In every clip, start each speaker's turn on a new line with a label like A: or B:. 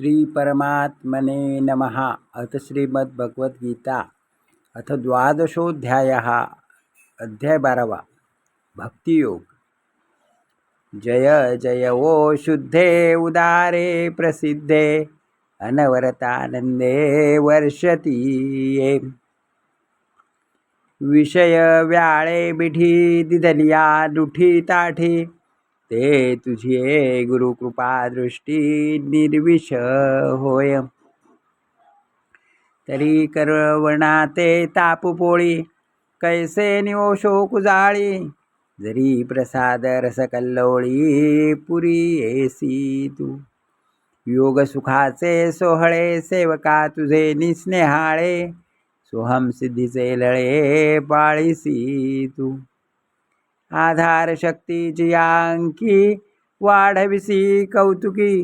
A: श्री परमात्मने नमः। अथ श्रीमद्भगवद्गीता। अथ द्वादशोऽध्यायः। अध्याय बारावा। भक्तियोग। जय जय ओ शुद्धे उदारे प्रसिद्धे। अनवरतानन्दे वर्षती ये विषय व्याळे बिठी दिदलिया दुठी ताठी। ते तुझी गुरुकृपा दृष्टी निर्विष होय. तरी करवणा ते तापुपोळी कैसे निओशो कुजाळी जरी प्रसाद रसकल्लोळी पुरी येसी तू. योग सुखाचे सोहळे सेवका तुझे निस्नेहाळे सोहम सिद्धीचे लळे पाळीसी तू. आधार शक्तीची अंकी वाढविसी कौतुकी.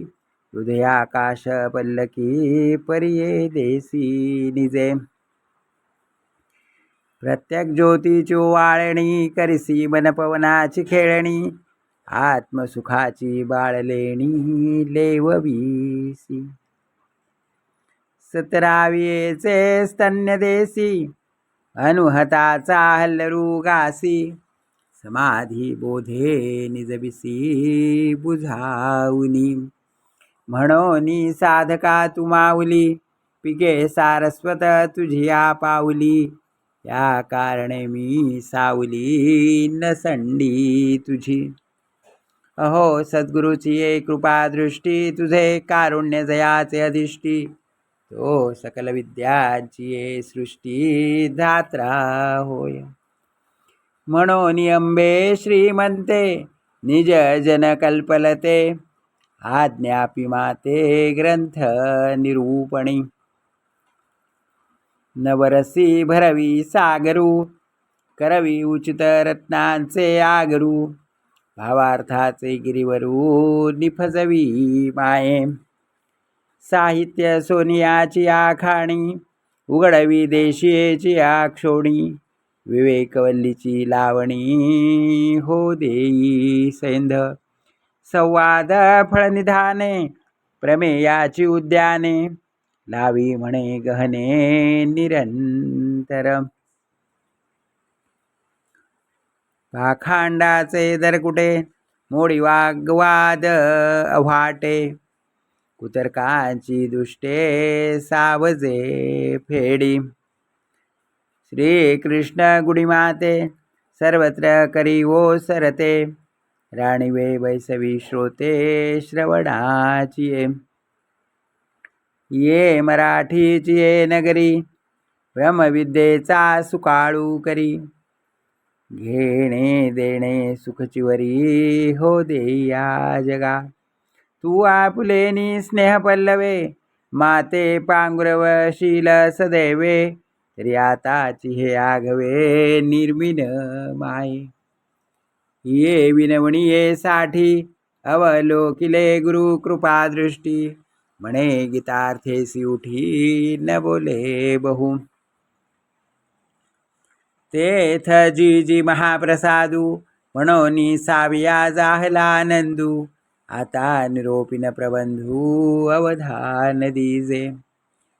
A: हृदयाकाश पल्लकी परिये देसी निजे. प्रत्येक ज्योतीची वाळणी करिसी मनपवनाची खेळणी. आत्मसुखाची बाळलेणी लेववीसी. सतरावीचे स्तन्य देसी अनुहताचा हल्लरू गासी. समाधी बोधे निजबिसी बुझावनी म्हणोनी साधका तू पिके सारस्वत तुझिया पाऊली या कारणे मी सावली नसंडी तुझी. अहो सद्गुरूची ये कृपा दृष्टी तुझे कारुण्य जयाचे अधिष्टी. तो सकल विद्याची ये सृष्टी धात्रा होय. म्हणून अंबे श्रीमंते निज जन कल्पलते आज्ञापी माते ग्रंथ निरूपणी। नवरसी भरवी सागरू करवी उचित रत्नांचे आगरू भावार्थाचे गिरीवरू निफजवी माये। साहित्य सोनियाची आखाणी उघडवी देशीयेची आक्षोणी विवेकवल्लीची लावणी हो देई सैंध. संवाद फळनिधाने प्रमेयाची उद्याने लावी म्हणे गहने निरंतर. पाखांडाचे दरकुटे मोडी वाग्वाद अव्हाटे. कुतर्कांची दुष्टे सावजे फेडी. श्रीकृष्ण गुढीमाते सर्वत्र करी वो सरते राणीवे वैसवी श्रोते श्रवणाची ये ये मराठीची ये नगरी ब्रह्मविद्येचा सुकाळू करी। घेणे देणे सुखचिवरी हो देया जगा। तू आपुलेनी स्नेह पल्लवे माते पांगुरवशील सदैवे आताची हे आघवे निर्मिन माय ये विनवणी ये साठी अवलोकिले गुरु कृपा दृष्टी. म्हणे गीतार्थेसी उठी न बोले बहु. तेथ जी जी महाप्रसादू म्हणून साविया जाहला नंदू. आता निरोपिन प्रबंधू अवधान दिजे.